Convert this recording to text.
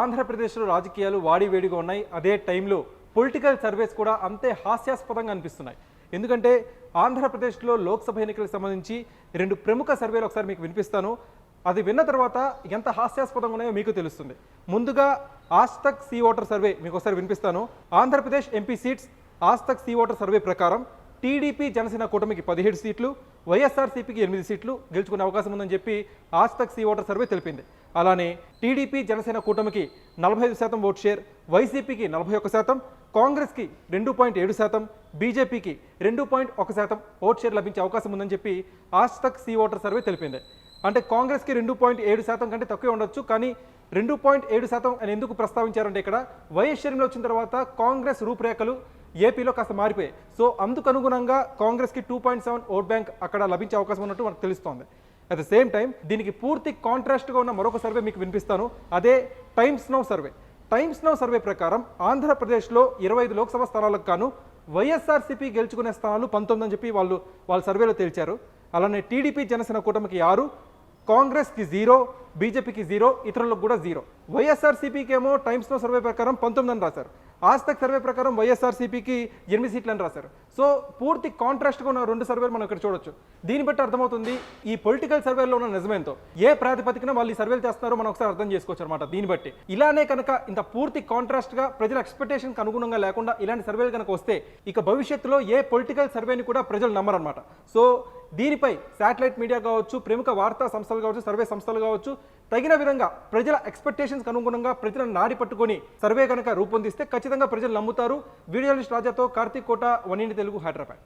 ఆంధ్రప్రదేశ్లో రాజకీయాలు వాడివేడిగా ఉన్నాయి. అదే టైంలో పొలిటికల్ సర్వేస్ కూడా అంతే హాస్యాస్పదంగా అనిపిస్తున్నాయి. ఎందుకంటే ఆంధ్రప్రదేశ్లో లోక్సభ ఎన్నికలకు సంబంధించి రెండు ప్రముఖ సర్వేలు ఒకసారి మీకు వినిపిస్తాను. అది విన్న తర్వాత ఎంత హాస్యాస్పదంగా ఉన్నాయో మీకు తెలుస్తుంది. ముందుగా ఆస్తక్ సీ ఓటర్ సర్వే మీకు ఒకసారి వినిపిస్తాను. ఆంధ్రప్రదేశ్ ఎంపీ సీట్స్ ఆస్తక్ సీ ఓటర్ సర్వే ప్రకారం టీడీపీ జనసేన కూటమికి పదిహేడు సీట్లు వైఎస్ఆర్సీపీకి ఎనిమిది సీట్లు గెలుచుకునే అవకాశం ఉందని చెప్పి ఆస్తక్ సీ ఓటర్ సర్వే తెలిపింది. అలానే టీడీపీ జనసేన కూటమికి నలభై ఐదు శాతం ఓట్ షేర్ వైసీపీకి నలభై ఒక్క శాతం కాంగ్రెస్కి రెండు పాయింట్ ఏడు శాతం బీజేపీకి రెండు పాయింట్ ఒక శాతం ఓట్ షేర్ లభించే అవకాశం ఉందని చెప్పి ఆస్తక్ సీ ఓటర్ సర్వే తెలిపింది. అంటే కాంగ్రెస్కి రెండు పాయింట్ ఏడు శాతం కంటే తక్కువే ఉండొచ్చు కానీ రెండు పాయింట్ ఏడు శాతం అని ఎందుకు ప్రస్తావించారంటే ఇక్కడ వైఎస్ షర్మిల వచ్చిన తర్వాత కాంగ్రెస్ రూపురేఖలు ఏపీలో కాస్త మారిపోయాయి. సో అందుకు అనుగుణంగా కాంగ్రెస్కి two point seven vote bank అక్కడ లభించే అవకాశం ఉన్నట్టు మనకు తెలుస్తోంది. అట్ ద సేమ్ టైం దీనికి పూర్తి కాంట్రాస్ట్గా ఉన్న మరొక సర్వే మీకు వినిపిస్తాను. అదే Times Now survey Times Now survey ప్రకారం ఆంధ్రప్రదేశ్లో ఇరవై ఐదు లోక్సభ స్థానాలకు గాను వైఎస్ఆర్సీపీ గెలుచుకునే స్థానాలు పంతొమ్మిది అని చెప్పి వాళ్ళు వాళ్ళ సర్వేలో తేల్చారు. అలానే టీడీపీ జనసేన కూటమికి ఆరు కాంగ్రెస్కి జీరో బీజేపీకి జీరో ఇతరులకు కూడా జీరో. వైఎస్ఆర్సీపీకి ఏమో టైమ్స్ నో సర్వే ప్రకారం పంతొమ్మిది అని రాశారు. ఆస్తక్ సర్వే ప్రకారం వైఎస్ఆర్సీపీకి ఎనిమిది సీట్లను రాశారు. సో పూర్తి కాంట్రాస్ట్గా ఉన్న రెండు సర్వేలు మనం ఇక్కడ చూడొచ్చు. దీన్ని బట్టి అర్థమవుతుంది ఈ పొలిటికల్ సర్వేలో ఉన్న నిజమేంతో ఏ ప్రాతిపదికన వాళ్ళు ఈ సర్వేలు చేస్తున్నారో మనం ఒకసారి అర్థం చేసుకోవచ్చు అనమాట దీన్ని బట్టి. ఇలానే కనుక ఇంత పూర్తి కాంట్రాస్ట్గా ప్రజల ఎక్స్పెక్టేషన్కి అనుగుణంగా లేకుండా ఇలాంటి సర్వేలు కనుక వస్తే ఇక భవిష్యత్తులో ఏ పొలిటికల్ సర్వేని కూడా ప్రజలు నమ్మరన్నమాట. సో దీనిపై శాటిలైట్ మీడియా కావచ్చు ప్రముఖ వార్తా సంస్థలు కావచ్చు సర్వే సంస్థలు కావచ్చు తగిన విధంగా ప్రజల ఎక్స్పెక్టేషన్స్ అనుగుణంగా ప్రజలను నాడి పట్టుకొని సర్వే కనుక రూపొందిస్తే ఖచ్చితంగా ప్రజలు నమ్ముతారు. వీడియో రాజాతో కార్తీక్ కోట వన్ ఇండి తెలుగు హైదరాబాద్.